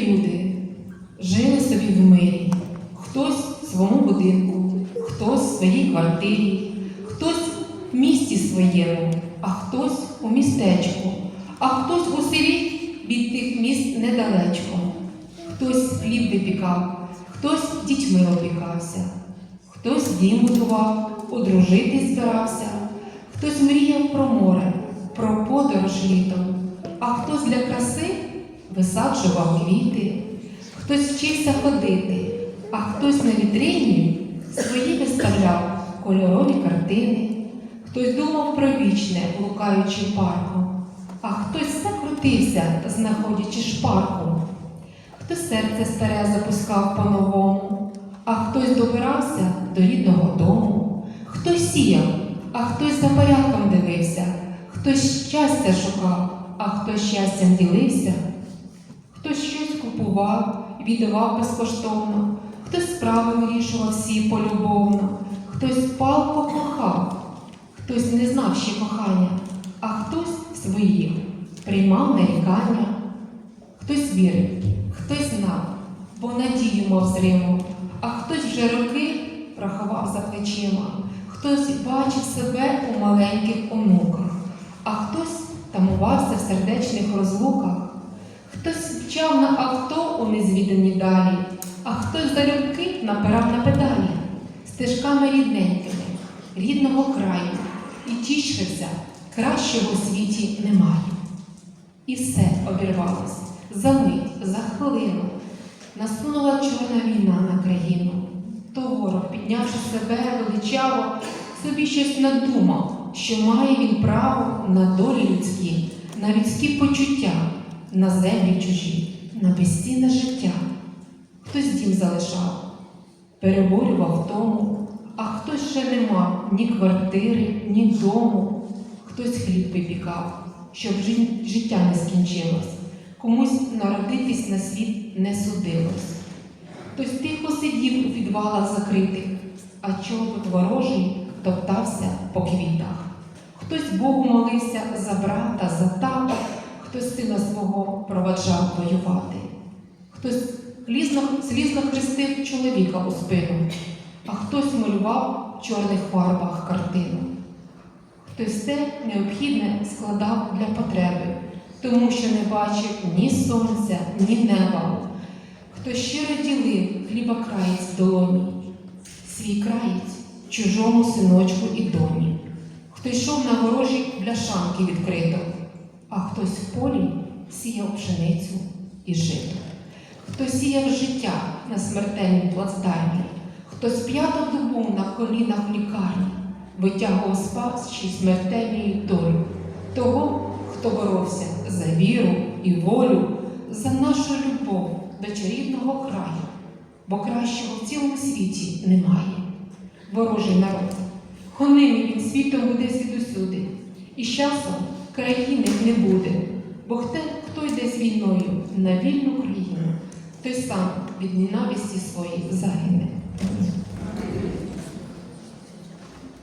люди, жили собі в мирі. Хтось в своєму будинку, хтось в своїй квартирі, хтось в місті своєму, а хтось у містечку, а хтось у селі від тих міст недалечко. Хтось хліб випікав, хтось дітьми опікався, хтось дім будував, одружитись збирався, хтось мріяв про море, про подорож літом, а хтось для краси висаджував квіти, хтось вчився ходити, а хтось на вітрині свої виставляв кольорові картини, хтось думав про вічне, блукаючи парком, а хтось все крутився, знаходячи шпарку. Хтось серце старе запускав по-новому, а хтось добирався до рідного дому, хтось сіяв, а хтось за порядком дивився, хтось щастя шукав, а хтось щастям ділився, купував, віддавав безкоштовно, хтось справи вирішував всі полюбовно, хтось палко кохав, хтось не знав ще кохання, а хтось своїх приймав нарікання. Хтось вірив, хтось знав, бо надію мав зриму, а хтось вже роки проховав за плечима, хтось бачив себе у маленьких онуках, а хтось тамувався в сердечних розлуках, хтось на авто у незвідані далі, а хтось залюбки напирав на педалі стежками рідненькими, рідного краю, і тішився, кращого у світі немає. І все обірвалось за мить, за хвилину. Насунула чорна війна на країну. То ворог, піднявши себе величаво, собі щось надумав, що має він право на долі людські, на людські почуття, на землі чужі, на безцінне життя. Хтось дім залишав, переборював тому, а хтось ще не мав ні квартири, ні дому, хтось хліб випікав, щоб життя не скінчилось, комусь народитись на світ не судилось. Хтось тихо сидів у підвалах закритих, а чобот ворожий топтався по квітах. Хтось Богу молився за брата, за тата, хтось сина свого проваджав воювати. Хтось слізно, слізно хрестив чоловіка у спину, а хтось малював в чорних фарбах картину. Хтось все необхідне складав для потреби, тому що не бачив ні сонця, ні неба. Хтось щиро ділив хліба краєць в долоні, свій краєць чужому синочку і доні. Хтось йшов на ворожі бляшанки відкрито, а хтось в полі сіяв пшеницю і жито. Хтось сіяв життя на смертельній плацдармі, хтось п'яту добу на колінах в лікарні витягував спасши смертельною долю того, хто боровся за віру і волю, за нашу любов до чарівного краю, бо кращого в цілому світі немає. Ворожий народ, хонимий він світом буде звідусюди, і з часом країни не буде, бо хто, хто йде з війною на вільну країну, той сам від ненависті своїх загине.